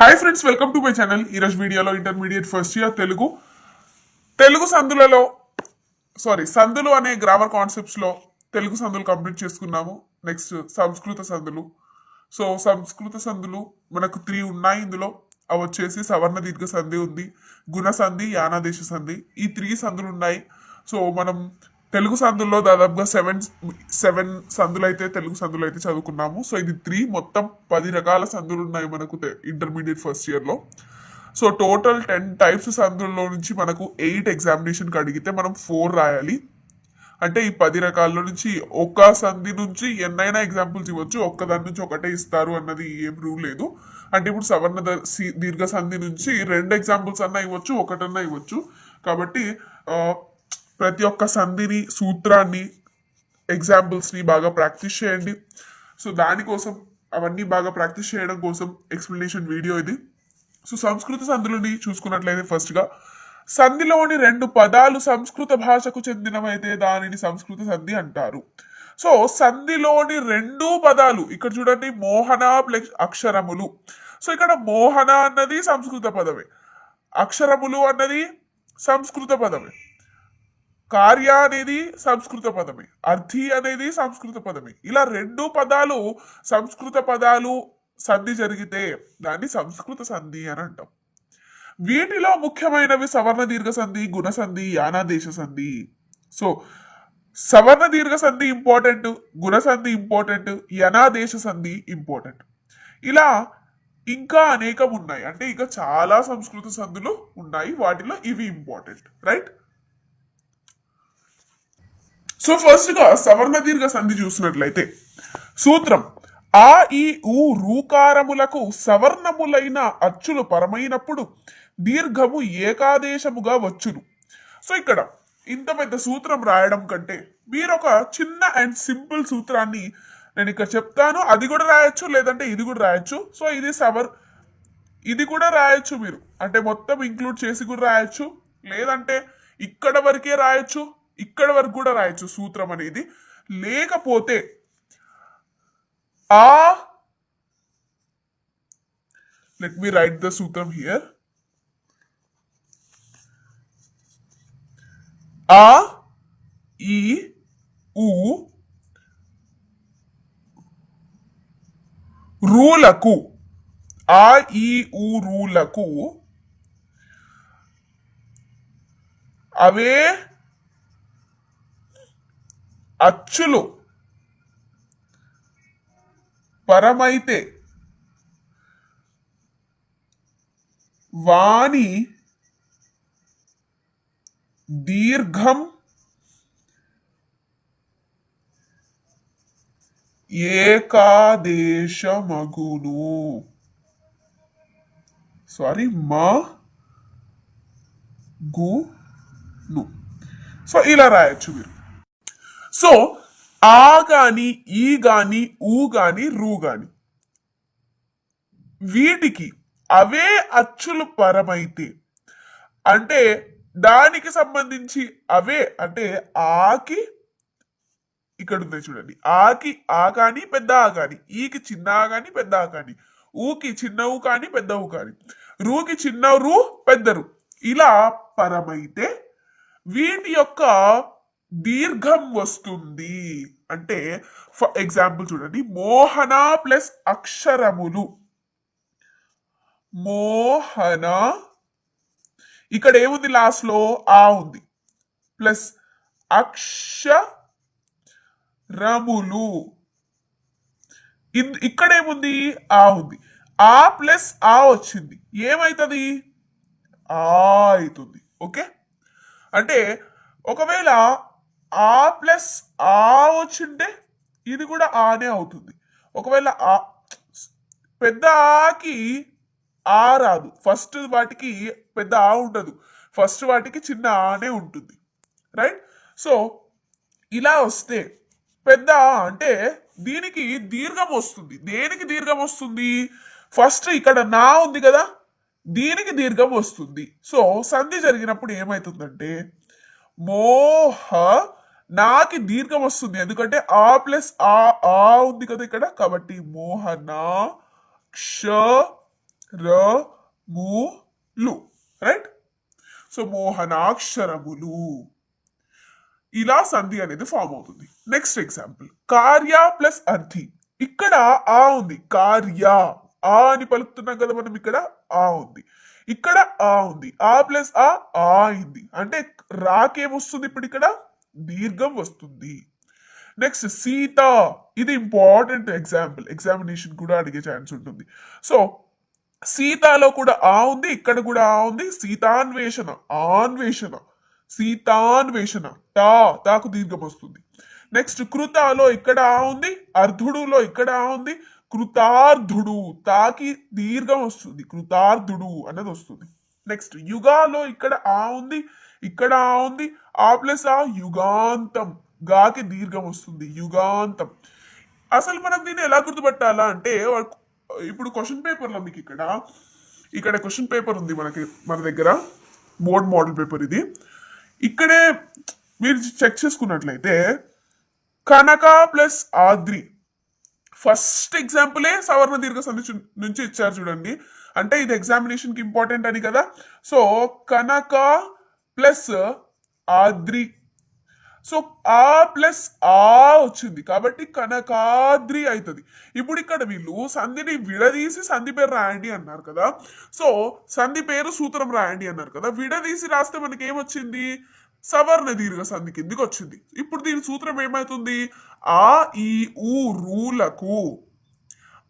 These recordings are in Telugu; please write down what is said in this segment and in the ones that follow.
Hi friends welcome to my channel ఈరోజు వీడియోలో intermediate first year Telugu. Telugu సందులలో sorry సందులు అనే గ్రామర్ కాన్సెప్ట్స్లో తెలుగు సందులు కంప్లీట్ చేసుకున్నాము. నెక్స్ట్ సంస్కృత సందులు. సో సంస్కృత సందులు మనకు త్రీ ఉన్నాయి. ఇందులో అవి వచ్చేసి సవర్ణ దీర్ఘ సంధి ఉంది గుణ సంధి యానాదేశ సంధి. ఈ త్రీ సందులు ఉన్నాయి. సో మనం తెలుగు సందుల్లో దాదాపుగా సెవెన్ సెవెన్ సందులు అయితే తెలుగు సందులు అయితే చదువుకున్నాము. సో ఇది త్రీ మొత్తం పది రకాల సందులు ఉన్నాయి మనకు ఇంటర్మీడియట్ ఫస్ట్ ఇయర్లో సో టోటల్ టెన్ టైప్స్ సందుల్లో నుంచి మనకు ఎయిట్ ఎగ్జామినేషన్కి అడిగితే మనం ఫోర్ రాయాలి. అంటే ఈ పది రకాల్లో నుంచి ఒక సంధి నుంచి ఎన్నైనా ఎగ్జాంపుల్స్ ఇవ్వచ్చు. ఒక్క దాని నుంచి ఒకటే ఇస్తారు అన్నది ఏం రూల్ లేదు. అంటే ఇప్పుడు సవర్ణ దీర్ఘ సంధి నుంచి రెండు ఎగ్జాంపుల్స్ అన్నా ఇవ్వచ్చు ఒకటన్నా ఇవ్వచ్చు. కాబట్టి ప్రతి ఒక్క సంధిని సూత్రాన్ని ఎగ్జాంపుల్స్ని బాగా ప్రాక్టీస్ చేయండి. సో దానికోసం అవన్నీ బాగా ప్రాక్టీస్ చేయడం కోసం ఎక్స్ప్లెనేషన్ వీడియో ఇది. సో సంస్కృత సంధులని చూసుకున్నట్లయితే ఫస్ట్గా సంధిలోని రెండు పదాలు సంస్కృత భాషకు చెందినవైతే దానిని సంస్కృత సంధి అంటారు. సో సంధిలోని రెండు పదాలు ఇక్కడ చూడండి మోహన ప్లస్ అక్షరములు. సో ఇక్కడ మోహన అన్నది సంస్కృత పదమే. అక్షరములు అన్నది సంస్కృత పదమే. కార్య అనేది సంస్కృత పదమే అర్థి అనేది సంస్కృత పదమే. ఇలా రెండు పదాలు సంస్కృత పదాలు సంధి జరిగితే దాన్ని సంస్కృత సంధి అని అంటాం. వీటిలో ముఖ్యమైనవి సవర్ణ దీర్ఘ సంధి గుణ సంధి యానాదేశ సంధి. సో సవర్ణ దీర్ఘ సంధి ఇంపార్టెంట్ గుణ సంధి ఇంపార్టెంట్ యనాదేశ సంధి ఇంపార్టెంట్ ఇలా ఇంకా అనేకం ఉన్నాయి. అంటే ఇంకా చాలా సంస్కృత సంధులు ఉన్నాయి. వాటిలో ఇవి ఇంపార్టెంట్ రైట్ సో ఫస్ట్గా సవర్ణ దీర్ఘ సంధి చూసినట్లయితే సూత్రం ఆ ఈ ఊ రూకారములకు సవర్ణములైన అచ్చులు పరమైనప్పుడు దీర్ఘము ఏకాదేశముగా వచ్చును. సో ఇక్కడ ఇంత పెద్ద సూత్రం రాయడం కంటే మీరు ఒక చిన్న అండ్ సింపుల్ సూత్రాన్ని నేను ఇక్కడ చెప్తాను. అది కూడా రాయొచ్చు లేదంటే ఇది కూడా రాయొచ్చు. సో ఇది సవర్ ఇది కూడా రాయొచ్చు మీరు. అంటే మొత్తం ఇంక్లూడ్ చేసి కూడా రాయొచ్చు. లేదంటే ఇక్కడ వరకే రాయొచ్చు. ఇక్కడ వరకు కూడా రాయొచ్చు సూత్రం అనేది. లేకపోతే ఆ లెట్ మీ రైట్ ద సూత్రం హియర్ ఆ ఈ ఊ రూలకు ఆ ఈ ఊ రూలకు అవే అచ్చులు పరమైతే వాణి దీర్ఘం ఏకాదేశమగును. సారీ మా గును సో ఇలా రాయొచ్చు మీరు. సో ఆ గాని ఈ గాని ఊ గాని రూ గాని. వీటికి అవే అచ్చులు పరమైతే అంటే దానికి సంబంధించి అవే అంటే ఆకి ఇక్కడ ఉంది చూడండి ఆకి ఆ కానీ పెద్ద ఆ కానీ ఈకి చిన్న ఆ కాని పెద్ద ఆ కానీ ఊకి చిన్న ఊ పెద్దవు పెద్ద ఊ రూకి చిన్న రూ పెద్ద ఇలా పరమైతే వీటి యొక్క దీర్ఘం వస్తుంది. అంటే ఫర్ ఎగ్జాంపుల్ చూడండి మోహన ప్లస్ అక్షరములు. మోహన ఇక్కడ ఏముంది లాస్ట్లో ఆ ఉంది. ప్లస్ అక్షరములు. ఇన్- ఇక్కడ ఏముంది? ఆ ఉంది. ఆ ప్లస్ ఆ వచ్చింది. ఏమవుతుంది ఆ అవుతుంది. ఓకే? అంటే ఒకవేళ ఆ ప్లస్ ఆ వచ్చింటే ఇది కూడా ఆనే అవుతుంది. ఒకవేళ ఆ పెద్ద ఆకి ఆ రాదు. ఫస్ట్ వాటికి పెద్ద ఆ ఉండదు. ఫస్ట్ వాటికి చిన్న ఆనే ఉంటుంది. రైట్? సో ఇలా వస్తే పెద్ద ఆ అంటే దీనికి దీర్ఘం వస్తుంది. దేనికి దీర్ఘం వస్తుంది? ఫస్ట్ ఇక్కడ నా ఉంది కదా దీనికి దీర్ఘం వస్తుంది. సో సంధి జరిగినప్పుడు ఏమవుతుందంటే మోహ నాకి దీర్ఘం వస్తుంది. ఎందుకంటే ఆ ప్లస్ ఆ ఆ ఉంది కదా ఇక్కడ. కాబట్టి మోహన క్ష ర ము లు. రైట్ సో మోహనాక్షరములు. ఇలా సంధి అనేది ఫామ్ అవుతుంది. నెక్స్ట్ ఎగ్జాంపుల్ కార్య ప్లస్ అర్థి ఇక్కడ ఆ ఉంది. కార్య. ఆ అని పలుకుతున్నాం కదా మనం ఇక్కడ. ఆ ఉంది. ఇక్కడ ఆ ఉంది. ఆ ప్లస్ ఆ ఆ అయింది. అంటే రాకేమొస్తుంది ఇప్పుడు ఇక్కడ? దీర్ఘం వస్తుంది. నెక్స్ట్ సీత. ఇది ఇంపార్టెంట్ ఎగ్జాంపుల్ ఎగ్జామినేషన్ కూడా అడిగే ఛాన్స్ ఉంటుంది. సో సీతాలో కూడా ఆ ఉంది ఇక్కడ కూడా ఆ ఉంది. సీతాన్వేషణ ఆన్వేషణ సీతాన్వేషణ. తా తాకు దీర్ఘం వస్తుంది. నెక్స్ట్ కృతాలో ఇక్కడ ఆ ఉంది అర్ధుడులో ఇక్కడ ఆ ఉంది. కృతార్థుడు తాకి దీర్ఘం వస్తుంది. కృతార్థుడు అన్నది వస్తుంది. నెక్స్ట్ యుగాలో ఇక్కడ ఆ ఉంది ఇక్కడ ఆ ఉంది ఆ ప్లస్ ఆ యుగాంతం. గాకి దీర్ఘం వస్తుంది యుగాంతం. అసలు మనం దీన్ని ఎలా గుర్తుపెట్టాలా అంటే ఇప్పుడు క్వశ్చన్ పేపర్లో మీకు ఇక్కడ. ఇక్కడ క్వశ్చన్ పేపర్ ఉంది మనకి మన దగ్గర. బోర్డ్ మోడల్ పేపర్ ఇది. ఇక్కడే మీరు చెక్ చేసుకున్నట్లయితే కనక ప్లస్ ఆద్రి. ఫస్ట్ ఎగ్జాంపులే సవర్ణ దీర్ఘ సంధి నుంచి ఇచ్చారు చూడండి. అంటే ఇది ఎగ్జామినేషన్కి ఇంపార్టెంట్ అని కదా? సో కనక ప్లస్ ఆద్రి సో ఆ ప్లస్ ఆ వచ్చింది. కాబట్టి కనకాద్రి అవుతుంది ఇప్పుడు ఇక్కడ వీళ్ళు సంధిని విడదీసి సంధి పేరు రాయండి అన్నారు కదా? సో సంధి పేరు సూత్రం రాయండి అన్నారు కదా? విడదీసి రాస్తే మనకి ఏమొచ్చింది సవర్ణ దీర్ఘ సంధి కిందికి వచ్చింది. ఇప్పుడు దీని సూత్రం ఏమవుతుంది ఆ ఈ ఊ రూలకు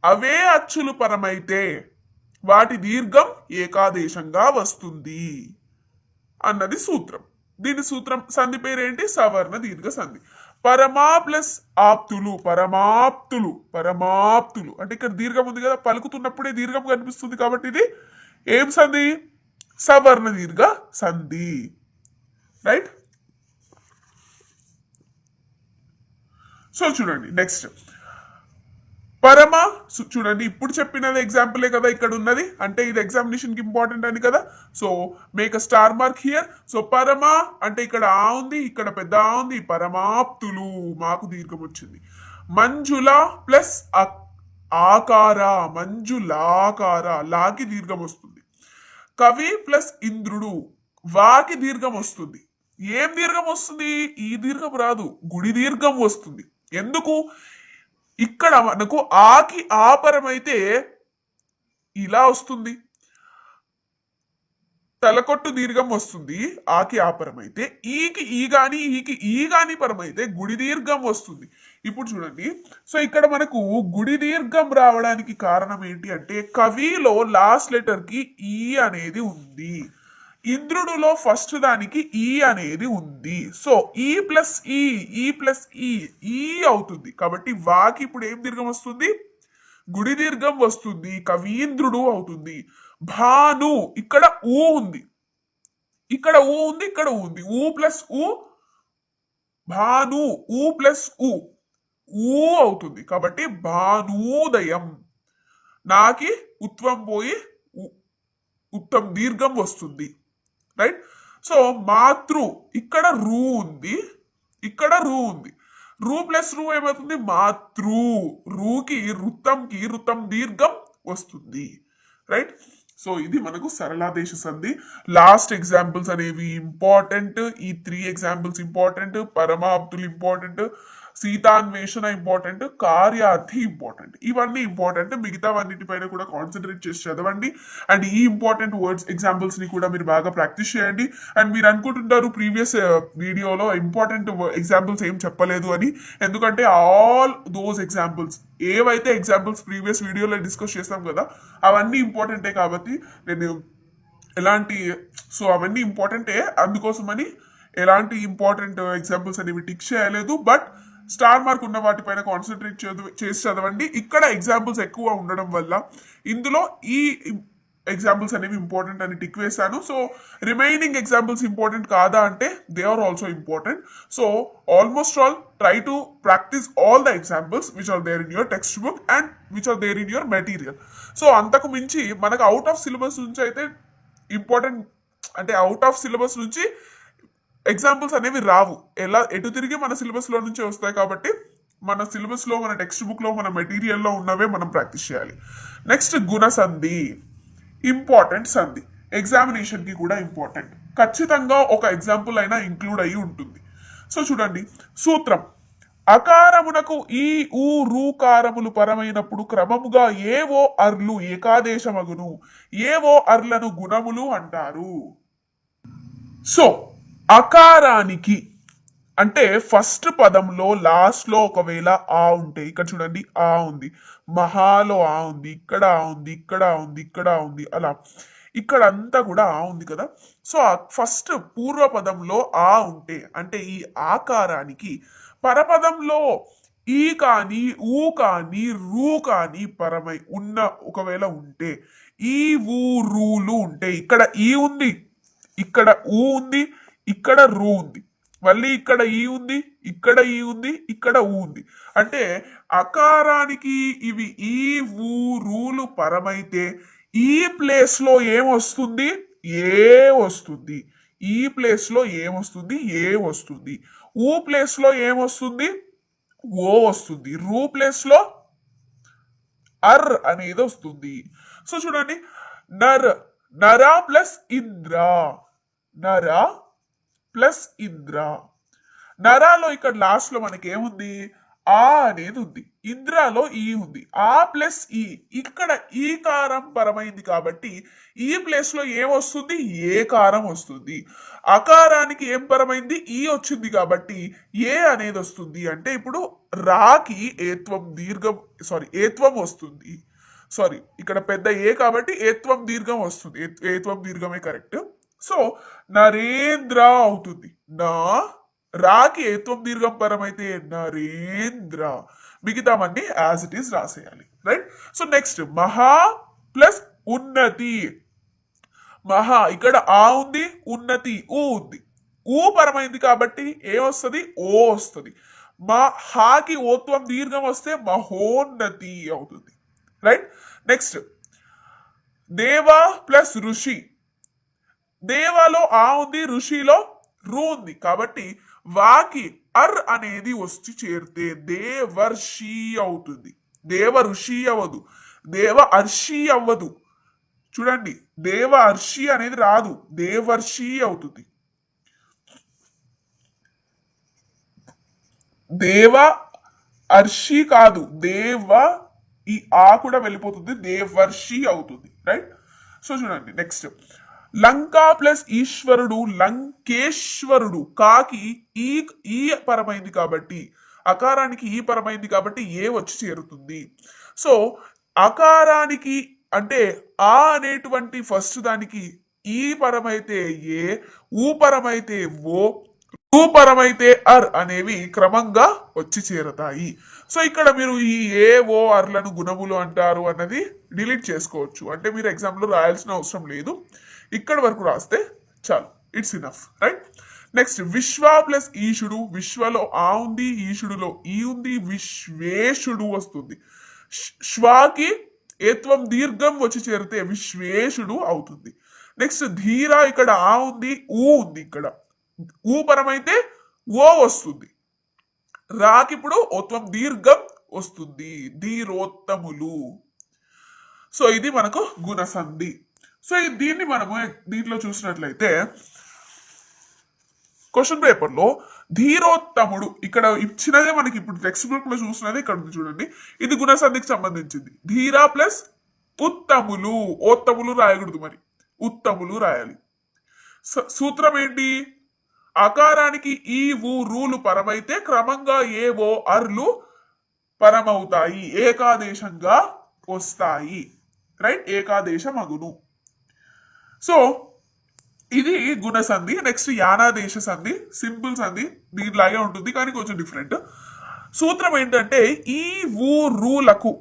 అవే అచ్చులు పరమైతే వాటి దీర్ఘం ఏకాదేశంగా వస్తుంది అన్నది సూత్రం. దీని సూత్రం సంధి పేరేంటి? సవర్ణ దీర్ఘ సంధి. పరమా ప్లస్ ఆప్తులు పరమాప్తులు పరమాప్తులు. అంటే ఇక్కడ దీర్ఘం ఉంది కదా పలుకుతున్నప్పుడే దీర్ఘం కనిపిస్తుంది కాబట్టి ఇది ఏం సంధి? సవర్ణ దీర్ఘ సంధి. రైట్ సో చూడండి. నెక్స్ట్ పరమ చూడండి ఇప్పుడు చెప్పినది ఎగ్జాంపులే కదా ఇక్కడ ఉన్నది. అంటే ఇది ఎగ్జామినేషన్కి ఇంపార్టెంట్ అని కదా. So make a star mark here so పరమా అంటే ఇక్కడ ఆ ఉంది ఇక్కడ పెద్ద ఆ ఉంది పరమాప్తులు మాకు దీర్ఘం వచ్చింది. మంజుల ప్లస్ ఆకార మంజులాకార లాకి దీర్ఘం వస్తుంది. కవి ప్లస్ ఇంద్రుడు వాకి దీర్ఘం వస్తుంది. ఏం దీర్ఘం వస్తుంది? ఈ దీర్ఘం రాదు గుడి దీర్ఘం వస్తుంది. ఎందుకు? ఇక్కడ మనకు ఆకి ఆపరమైతే ఇలా వస్తుంది. తలకొట్టు దీర్ఘం వస్తుంది ఆకి ఆపరం అయితే ఈకి ఈ గాని ఈకి ఈ గాని పరమైతే గుడి దీర్ఘం వస్తుంది. ఇప్పుడు చూడండి. సో ఇక్కడ మనకు గుడి దీర్ఘం రావడానికి కారణం ఏంటి అంటే కవిలో లాస్ట్ లెటర్కి ఈ అనేది ఉంది. ఇంద్రుడులో ఫస్ట్ దానికి ఈ అనేది ఉంది. సో ఈ ప్లస్ ఈ ఈ ప్లస్ ఈ ఈ అవుతుంది. కాబట్టి వాకి ఇప్పుడు ఏం దీర్ఘం వస్తుంది? గుడి దీర్ఘం వస్తుంది కవీంద్రుడు అవుతుంది. భాను ఇక్కడ ఊ ఉంది. ఇక్కడ ఊ ఉంది ఇక్కడ ఊ ఉంది. ఊ ప్లస్ ఊ భాను ఊ ప్లస్ ఊ. ఊ అవుతుంది. కాబట్టి భానూదయం. నాకి ఉత్వం పోయి ఉ- ఉత్తం దీర్ఘం వస్తుంది. రైట్ సో మాతృ ఇక్కడ రూ ఉంది. ఇక్కడ రూ ఉంది. రూ ప్లస్ రూ ఏమవుతుంది? మాతృ. రూకి వృత్తంకి రుతం దీర్ఘం వస్తుంది. రైట్ సో ఇది మనకు సరళాదేశ సంధి. లాస్ట్ ఎగ్జాంపుల్స్ అనేవి ఇంపార్టెంట్ ఈ త్రీ ఎగ్జాంపుల్స్ ఇంపార్టెంట్ పరమాప్తులు ఇంపార్టెంట్ సీతాన్వేషణ ఇంపార్టెంట్ కార్యార్థి ఇంపార్టెంట్ ఇవన్నీ ఇంపార్టెంట్ మిగతావన్నిటిపైన కూడా కాన్సన్ట్రేట్ చేసి చదవండి. అండ్ ఈ ఇంపార్టెంట్ వర్డ్స్ ఎగ్జాంపుల్స్ని కూడా మీరు బాగా ప్రాక్టీస్ చేయండి. అండ్ మీరు అనుకుంటుంటారు ప్రీవియస్ వీడియోలో ఇంపార్టెంట్ ఎగ్జాంపుల్స్ ఏం చెప్పలేదు అని. ఎందుకంటే ఆల్ దోస్ ఎగ్జాంపుల్స్ ఏవైతే ఎగ్జాంపుల్స్ ప్రీవియస్ వీడియోలో డిస్కస్ చేస్తాం కదా అవన్నీ ఇంపార్టెంటే కాబట్టి నేను ఎలాంటి సో అవన్నీ ఇంపార్టెంటే అందుకోసమని ఎలాంటి ఇంపార్టెంట్ ఎగ్జాంపుల్స్ uh, అనేవి టిక్ చేయలేదు. బట్ స్టార్ మార్క్ ఉన్న వాటిపైన కాన్సన్ట్రేట్ చదువు చేసి చదవండి. ఇక్కడ ఎగ్జాంపుల్స్ ఎక్కువ ఉండడం వల్ల ఇందులో ఈ ఎగ్జాంపుల్స్ అనేవి ఇంపార్టెంట్ అని టిక్ వేశాను. సో రిమైనింగ్ ఎగ్జాంపుల్స్ ఇంపార్టెంట్ కాదా అంటే they are also important so almost all try to practice all the examples which are there in your text book and which are there in your material so అంతకు మించి మనకు అవుట్ ఆఫ్ సిలబస్ నుంచి అయితే ఇంపార్టెంట్ అంటే అవుట్ ఆఫ్ సిలబస్ నుంచి ఎగ్జాంపుల్స్ అనేవి రావు. ఎలా? ఎటు తిరిగి మన సిలబస్లో నుంచి నుంచే వస్తాయి కాబట్టి మన సిలబస్లో మన టెక్స్ట్ బుక్లో మన మెటీరియల్లో ఉన్నవే మనం ప్రాక్టీస్ చేయాలి. నెక్స్ట్ గుణ సంధి. ఇంపార్టెంట్ సంధి ఎగ్జామినేషన్కి కూడా ఇంపార్టెంట్ ఖచ్చితంగా ఒక ఎగ్జాంపుల్ అయినా ఇంక్లూడ్ అయి ఉంటుంది. సో చూడండి. సూత్రం. అకారమునకు ఈ ఊ రూకారములు పరమైనప్పుడు క్రమముగా ఏవో అర్లు ఏకాదేశమగును. ఏవో అర్లను గుణములు అంటారు. సో అకారానికి అంటే ఫస్ట్ పదంలో లాస్ట్లో ఒకవేళ ఆ ఉంటే ఇక్కడ చూడండి ఆ ఉంది. మహాలో ఆ ఉంది ఇక్కడ ఆ ఉంది ఇక్కడ ఆ ఉంది ఇక్కడ ఆ ఉంది అలా. ఇక్కడ అంతా కూడా ఆ ఉంది కదా. సో ఫస్ట్ పూర్వ పదంలో ఆ ఉంటే అంటే ఈ ఆకారానికి పరపదంలో ఈ కానీ ఊ కానీ రూ కానీ పరమై ఉన్న ఒకవేళ ఉంటే ఈ ఊ రూలు ఉంటే ఇక్కడ ఈ ఉంది ఇక్కడ ఊ ఉంది ఇక్కడ రూ ఉంది. మళ్ళీ ఇక్కడ ఈ ఉంది ఇక్కడ ఈ ఉంది ఇక్కడ ఊ ఉంది. అంటే అకారానికి ఇవి ఈ ఊ రూలు పరమైతే ఈ ప్లేస్లో ఏమొస్తుంది ఏ వస్తుంది. ఈ ప్లేస్లో ఏమొస్తుంది ఏ వస్తుంది. ఊ ప్లేస్లో ఏమొస్తుంది ఓ వస్తుంది. రూ ప్లేస్లో అర్ అనేది వస్తుంది. సో చూడండి నర్ నరా ప్లస్ ఇంద్ర. నరా ప్లస్ ఇంద్ర. నరాలో ఇక్కడ లాస్ట్లో మనకి ఏముంది? ఆ అనేది ఉంది. ఇంద్రాలో ఈ ఉంది. ఆ ప్లస్ ఈ. ఇక్కడ ఈ కారం పరమైంది కాబట్టి ఈ ప్లేస్లో ఏమొస్తుంది ఏ కారం వస్తుంది. అకారానికి ఏం పరమైంది? ఈ వచ్చింది కాబట్టి ఏ అనేది వస్తుంది? అంటే ఇప్పుడు రాకి ఏత్వం దీర్ఘం సారీ ఏత్వం వస్తుంది. సారీ ఇక్కడ పెద్ద ఏ కాబట్టి ఏత్వం దీర్ఘం వస్తుంది. ఏత్వం దీర్ఘమే కరెక్ట్ సో నరేంద్ర అవుతుంది. నా రాకి ఏత్వం దీర్ఘం పరమైతే నరేంద్ర. మిగతావన్నీ యాజ్ ఇట్ ఈస్ రాసేయాలి. రైట్ సో నెక్స్ట్ మహా ప్లస్ ఉన్నతి. మహా ఇక్కడ ఆ ఉంది ఉన్నతి ఊ ఉంది. ఊ పరమైంది కాబట్టి ఏ వస్తుంది ఓ వస్తుంది. మా హాకి ఓత్వం దీర్ఘం వస్తే మహోన్నతి అవుతుంది. రైట్ నెక్స్ట్ దేవ ప్లస్ ఋషి. దేవాలో ఆ ఉంది ఋషిలో రు ఉంది కాబట్టి వాకి అర్ అనేది వచ్చి చేరితే దేవర్షి అవుతుంది. దేవ ఋషి అవ్వదు. దేవ అర్షి అవ్వదు. చూడండి దేవ అర్షి అనేది రాదు. దేవర్షి అవుతుంది. దేవ అర్షి కాదు. దేవ ఈ ఆ కూడా వెళ్ళిపోతుంది. దేవర్షి అవుతుంది. రైట్? సో చూడండి నెక్స్ట్. లంకా ప్లస్ ఈశ్వరుడు లంకేశ్వరుడు. కాకి ఈ ఈ పరమైంది కాబట్టి అకారానికి ఈ పరమైంది కాబట్టి ఏ వచ్చి చేరుతుంది? సో అకారానికి అంటే ఆ అనేటువంటి ఫస్ట్ దానికి ఈ పరమైతే ఏ ఊపరమైతే ఓ ఊపరమైతే అర్ అనేవి క్రమంగా వచ్చి చేరతాయి. సో ఇక్కడ మీరు ఈ ఏ ఓ అర్లను గుణములు అంటారు అన్నది డిలీట్ చేసుకోవచ్చు. అంటే మీరు ఎగ్జామ్లో రాయాల్సిన అవసరం లేదు. ఇక్కడ వరకు రాస్తే చాలు. ఇట్స్ ఇనఫ్ రైట్ నెక్స్ట్ విశ్వ ప్లస్ ఈశుడు విశ్వలో ఆ ఉంది ఈశుడులో ఈ ఉంది విశ్వేశుడు వస్తుంది. శ్వాకి ఏత్వం దీర్ఘం వచ్చి చేరితే విశ్వేశుడు అవుతుంది. నెక్స్ట్ ధీర ఇక్కడ ఆ ఉంది ఊ ఉంది ఇక్కడ. ఊ పరమైతే ఓ వస్తుంది. రాకి ఇప్పుడు ఓత్వం దీర్ఘం వస్తుంది ధీరోత్తములు. సో ఇది మనకు గుణసంధి. సో ఈ- దీన్ని మనము దీంట్లో చూసినట్లయితే క్వశ్చన్ పేపర్లో ధీరోత్తముడు ఇక్కడ ఇచ్చినదే మనకి ఇప్పుడు టెక్స్ట్ బుక్లో చూసినదే ఇక్కడ ఉంది చూడండి. ఇది గుణసంధికి సంబంధించింది. ధీరా ప్లస్ ఉత్తములు. ఓత్తములు రాయకూడదు మరి. ఉత్తములు రాయాలి. స- సూత్రం ఏంటి? అకారానికి ఈ ఊ రూలు పరమైతే క్రమంగా ఏవో అర్లు పరమవుతాయి. ఏకాదేశంగా వస్తాయి. రైట్? ఏకాదేశం అగును సో ఇది గుణ సంధి నెక్స్ట్ యానాదేశ సంధి సింపుల్ సంధి దీనిలాగే ఉంటుంది కానీ కొంచెం డిఫరెంట్ సూత్రం ఏంటంటే ఈ ఊ రూలకు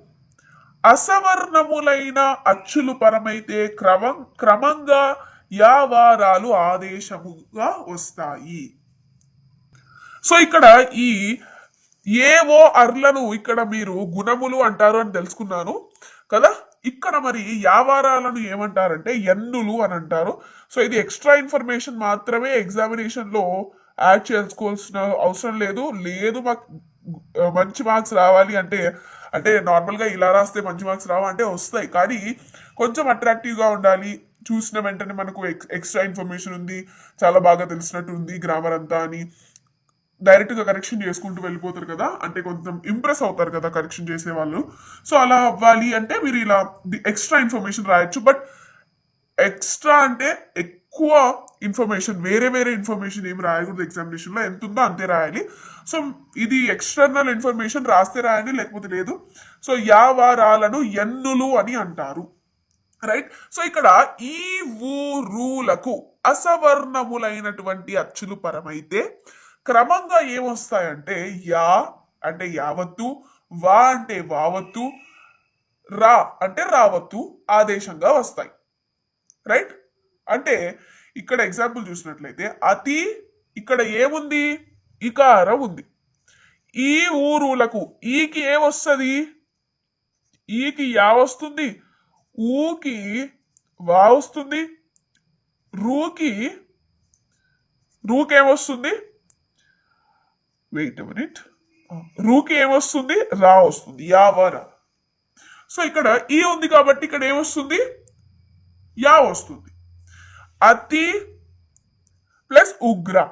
అసవర్ణములైన అచ్చులు పరమైతే క్రమం క్రమంగా యావారాలు ఆదేశముగా వస్తాయి. సో ఇక్కడ ఈ ఏవో అర్లను ఇక్కడ మీరు గుణములు అంటారు అని తెలుసుకున్నాను కదా? ఇక్కడ మరి యావారాలను ఏమంటారంటే ఎన్నులు అని అంటారు. సో ఇది ఎక్స్ట్రా ఇన్ఫర్మేషన్ మాత్రమే ఎగ్జామినేషన్లో యాడ్ చేసుకోవాల్సిన అవసరం లేదు. లేదు మాకు మంచి మార్క్స్ రావాలి అంటే అంటే నార్మల్గా ఇలా రాస్తే మంచి మార్క్స్ రావా అంటే వస్తాయి. కానీ కొంచెం అట్రాక్టివ్గా ఉండాలి. చూసిన వెంటనే మనకు ఎక్స్ట్రా ఇన్ఫర్మేషన్ ఉంది. చాలా బాగా తెలిసినట్టు ఉంది గ్రామర్ అంతా అని. డైరెక్ట్గా కరెక్షన్ చేసుకుంటూ వెళ్ళిపోతారు కదా? అంటే కొంచెం ఇంప్రెస్ అవుతారు కదా కరెక్షన్ చేసే వాళ్ళు. సో అలా అవ్వాలి అంటే మీరు ఇలా ఎక్స్ట్రా ఇన్ఫర్మేషన్ రాయొచ్చు. బట్ ఎక్స్ట్రా అంటే ఎక్కువ ఇన్ఫర్మేషన్ వేరే వేరే ఇన్ఫర్మేషన్ ఏమి రాయకూడదు ఎగ్జామినేషన్లో ఎంత ఉందో అంతే రాయాలి. సో ఇది ఎక్స్టర్నల్ ఇన్ఫర్మేషన్ రాస్తే రాయండి లేకపోతే లేదు. సో యావారాలను ఎన్నులు అని అంటారు. రైట్? సో ఇక్కడ ఈ ఊరులకు అసవర్ణములైనటువంటి అచ్చులు పరమైతే క్రమంగా ఏమొస్తాయంటే యా అంటే యావత్తు వా అంటే వావత్తు రా అంటే రావత్తు ఆదేశంగా వస్తాయి. రైట్? అంటే ఇక్కడ ఎగ్జాంపుల్ చూసినట్లయితే అతి ఇక్కడ ఏముంది? ఇకారం ఉంది. ఈ ఊరులకు ఈకి ఏమొస్తుంది? ఈకి యా వస్తుంది ఊకి వా వస్తుంది రూకి రూకేమొస్తుంది? వెయిట్ మినిట్ రూకి ఏమొస్తుంది? రా వస్తుంది. యావరా సో ఇక్కడ ఈ ఉంది కాబట్టి ఇక్కడ ఏమొస్తుంది? యా వస్తుంది. అతి ప్లస్ ఉగ్ర.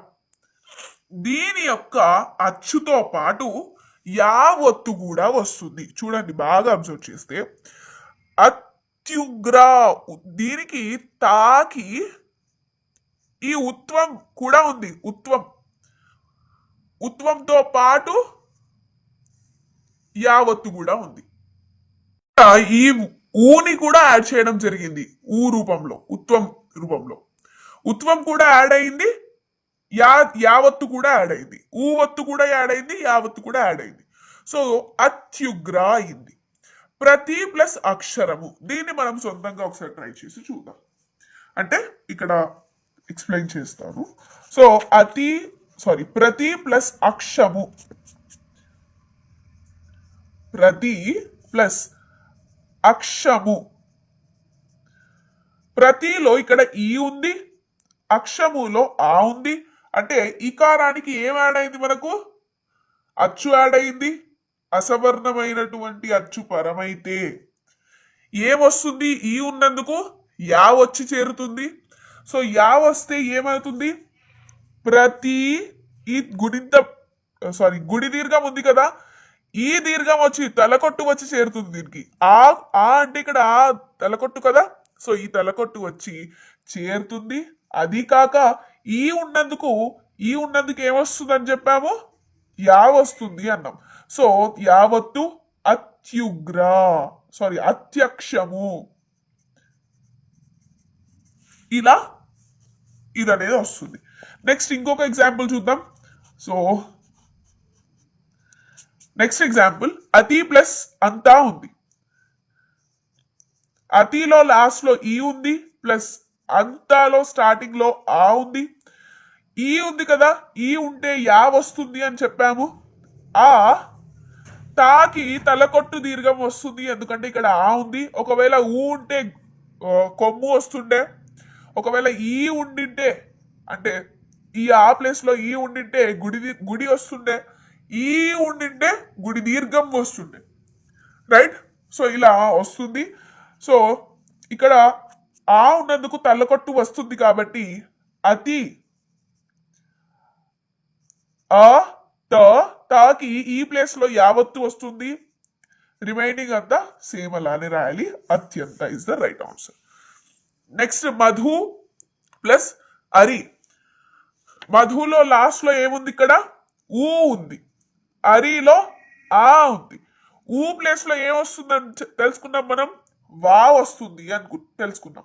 దీని యొక్క అచ్చుతో పాటు యా ఒత్తు కూడా వస్తుంది. చూడండి బాగా అబ్జర్వ్ చేస్తే. అత్యుగ్ర. దీనికి తాకి ఈ ఉత్వం కూడా ఉంది. ఉత్వం. ఉత్వంతో పాటు యావత్తు కూడా ఉంది. ఈ ఊని కూడా యాడ్ చేయడం జరిగింది ఊ రూపంలో ఉత్వం రూపంలో. ఉత్వం కూడా యాడ్ అయింది యా యావత్తు కూడా యాడ్ అయింది. ఊ వత్తు కూడా యాడ్ అయింది యావత్తు కూడా యాడ్ అయింది. సో అత్యుగ్ర అయింది. ప్రతి ప్లస్ అక్షరము. దీన్ని మనం సొంతంగా ఒకసారి ట్రై చేసి చూద్దాం. అంటే ఇక్కడ ఎక్స్ప్లెయిన్ చేస్తాను. సో అతి సారీ ప్రతి ప్లస్ అక్షము. ప్రతి ప్లస్ అక్షము. ప్రతిలో ఇక్కడ ఈ ఉంది అక్షములో ఆ ఉంది. అంటే ఇకారానికి ఏం యాడ్ అయింది మనకు? అచ్చు యాడ్ అయింది. అసవర్ణమైనటువంటి అచ్చు పరమైతే. ఏమొస్తుంది ఈ ఉన్నందుకు యా వచ్చి చేరుతుంది. సో యా వస్తే ఏమవుతుంది? ప్రతి ఈ గుడింత సారీ గుడి దీర్ఘం ఉంది కదా ఈ దీర్ఘం వచ్చి తలకొట్టు వచ్చి చేరుతుంది దీనికి. ఆ ఆ అంటే ఇక్కడ ఆ తలకొట్టు కదా సో ఈ తలకొట్టు వచ్చి చేరుతుంది. అది కాక ఈ ఉన్నందుకు ఈ ఉన్నందుకు ఏమొస్తుంది అని చెప్పాము? యా వస్తుంది అన్నాం. సో యావత్తు అత్యుగ్ర సారీ అత్యక్షము. ఇలా ఇది అనేది వస్తుంది. నెక్స్ట్ ఇంకొక ఎగ్జాంపుల్ చూద్దాం. సో నెక్స్ట్ ఎగ్జాంపుల్ అతి ప్లస్ అంతా ఉంది. అతిలో లాస్ట్లో ఈ ఉంది ప్లస్ అంతాలో స్టార్టింగ్లో ఆ ఉంది. ఈ ఉంది కదా ఈ ఉంటే యా వస్తుంది అని చెప్పాము. ఆ తాకి తలకొట్టు దీర్ఘం వస్తుంది ఎందుకంటే ఇక్కడ ఆ ఉంది. ఒకవేళ ఊ ఉంటే కొమ్ము వస్తుండే. ఒకవేళ ఈ ఉండింటే అంటే ఈ ఆ ప్లేస్లో ఈ ఉండింటే గుడి గుడి వస్తుండే ఈ ఉండింటే గుడి దీర్ఘం వస్తుండే. రైట్ సో ఇలా వస్తుంది. సో ఇక్కడ ఆ ఉన్నందుకు తల్లకొట్టు వస్తుంది కాబట్టి అతి ఆ త తాకి ఈ ప్లేస్లో యావత్తు వస్తుంది. రిమైనింగ్ అంతా సేమ్ అలానే రాయాలి అత్యంత is the right answer next Madhu plus అరి మధులో లాస్ట్లో ఏముంది ఇక్కడ? ఊ ఉంది. అరిలో ఆ ఉంది. ఊ ప్లేస్లో ఏమొస్తుందని తెలుసుకున్నాం మనం? వా వస్తుంది అనుకు తెలుసుకున్నాం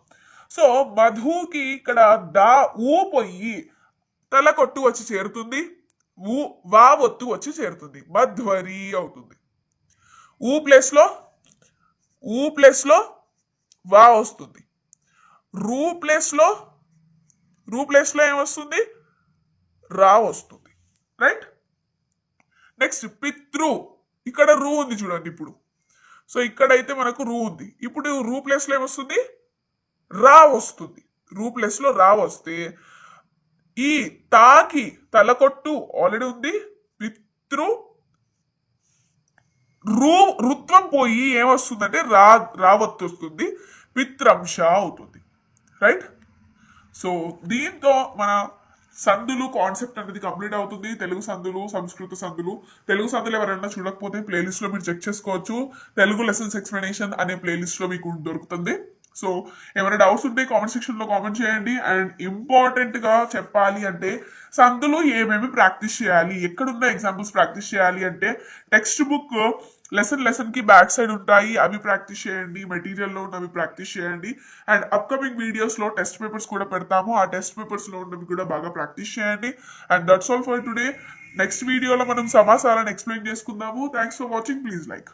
సో మధుకి ఇక్కడ దా ఊ పోయి తలకొట్టు వచ్చి చేరుతుంది. ఊ వా ఒత్తు వచ్చి చేరుతుంది. మధ్వరి అవుతుంది. ఊ ప్లేస్లో ఊ ప్లేస్లో వా వస్తుంది. రూ ప్లేస్లో రూ ప్లేస్లో ఏమొస్తుంది? రా వస్తుంది రైట్ నెక్స్ట్ పితృ ఇక్కడ రూ ఉంది చూడండి ఇప్పుడు. సో ఇక్కడైతే మనకు రూ ఉంది. ఇప్పుడు రూ ప్లేస్లో ఏమొస్తుంది? రా వస్తుంది రూ ప్లేస్లో రా వస్తే ఈ తాకి తలకొట్టు ఆల్రెడీ ఉంది. పితృ రూ రుత్వం పోయి ఏమొస్తుందంటే రా రావత్తు వస్తుంది పిత్రంశ అవుతుంది. రైట్ సో దీంతో మన సందులు కాన్సెప్ట్ అనేది కంప్లీట్ అవుతుంది. తెలుగు సందులు సంస్కృత సందులు. తెలుగు సందులు ఎవరైనా చూడకపోతే ప్లేలిస్ట్లో మీరు చెక్ చేసుకోవచ్చు. తెలుగు లెసన్స్ ఎక్స్ప్లెనేషన్ అనే ప్లేలిస్ట్లో మీకు దొరుకుతుంది. సో ఏమైనా డౌట్స్ ఉంటే కామెంట్ సెక్షన్లో కామెంట్ చేయండి. అండ్ ఇంపార్టెంట్గా చెప్పాలి అంటే సందులో ఏమేమి ప్రాక్టీస్ చేయాలి? ఎక్కడున్న ఎగ్జాంపుల్స్ ప్రాక్టీస్ చేయాలి అంటే టెక్స్ట్ బుక్ లెసన్ లెసన్కి బ్యాక్ సైడ్ ఉంటాయి. అవి ప్రాక్టీస్ చేయండి. మెటీరియల్లో ఉన్నవి ప్రాక్టీస్ చేయండి. అండ్ అప్కమింగ్ వీడియోస్లో టెస్ట్ పేపర్స్ కూడా పెడతాము. ఆ టెస్ట్ పేపర్స్లో ఉన్నవి కూడా బాగా ప్రాక్టీస్ చేయండి. And that's all for today next వీడియోలో మనం సమాసారాన్ని ఎక్స్ప్లెయిన్ చేసుకుందాము. Thanks for watching please like